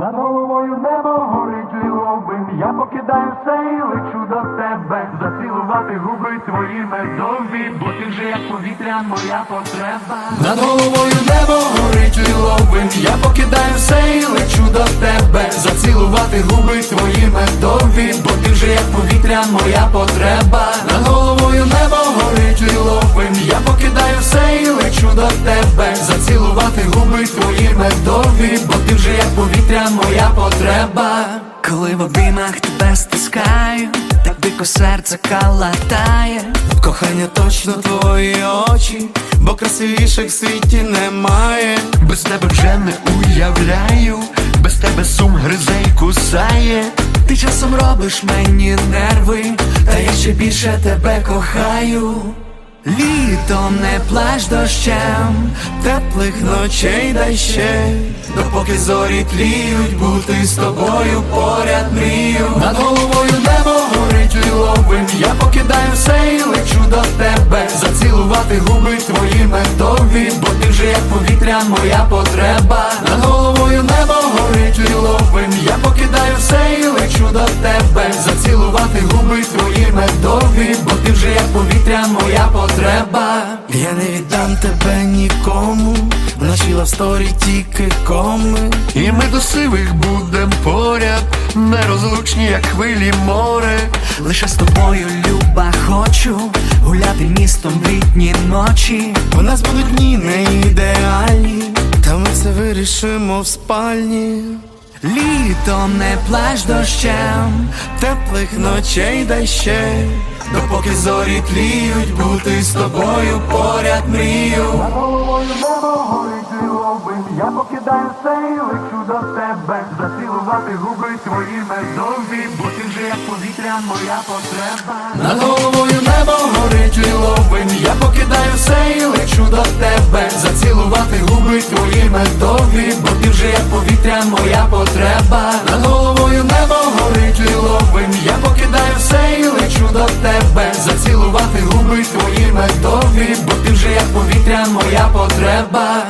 Над головою небо горить ліловим, я покидаю все і лечу до тебе, зацілувати губи твої медові, бо ти вже як повітря моя потреба. Над головою небо горить ліловим, я покидаю все і лечу до тебе, зацілувати губи твої медові, бо ти вже як повітря моя потреба. Медові, бо ти вже як повітря моя потреба. Коли в обіймах тебе стискаю, так дико серце калатає. Кохання точно твої очі, бо красивіших в світі немає. Без тебе вже не уявляю, без тебе сум гризе й кусає. Ти часом робиш мені нерви, та я ще більше тебе кохаю. Літом не плач дощем, Теплих ночей дай ще, допоки зорі тліють, бути з тобою поряд мрію. Над головою небо горить ліловим, я покидаю все і лечу до тебе, зацілувати губи твої медові, бо ти вже як повітря моя потреба. Над головою небо горить ліловим, я покидаю все і лечу до тебе, зацілувати губи твої медові, бо ти вже як повітря моя потреба. Я не віддам тебе нікому, вночі лавсторі тільки коми. І ми до сивих будем поряд, нерозлучні, як хвилі море. лише з тобою, люба, хочу гуляти містом в літні ночі. У нас будуть дні не ідеальні, та ми це вирішимо в спальні. Літом не плач дощем, Теплих ночей дай ще, допоки зорі тліють, бути з тобою поряд мрію. Над головою небо горить ліловим, я покидаю все і лечу до тебе, зацілувати губи твої медові, бо ти вже як повітря моя потреба. Над головою небо горить ліловим, я покидаю все і лечу до тебе, зацілувати губи твої медові, бо ти вже як повітря моя потреба. Губи бо ти вже як повітря моя потреба.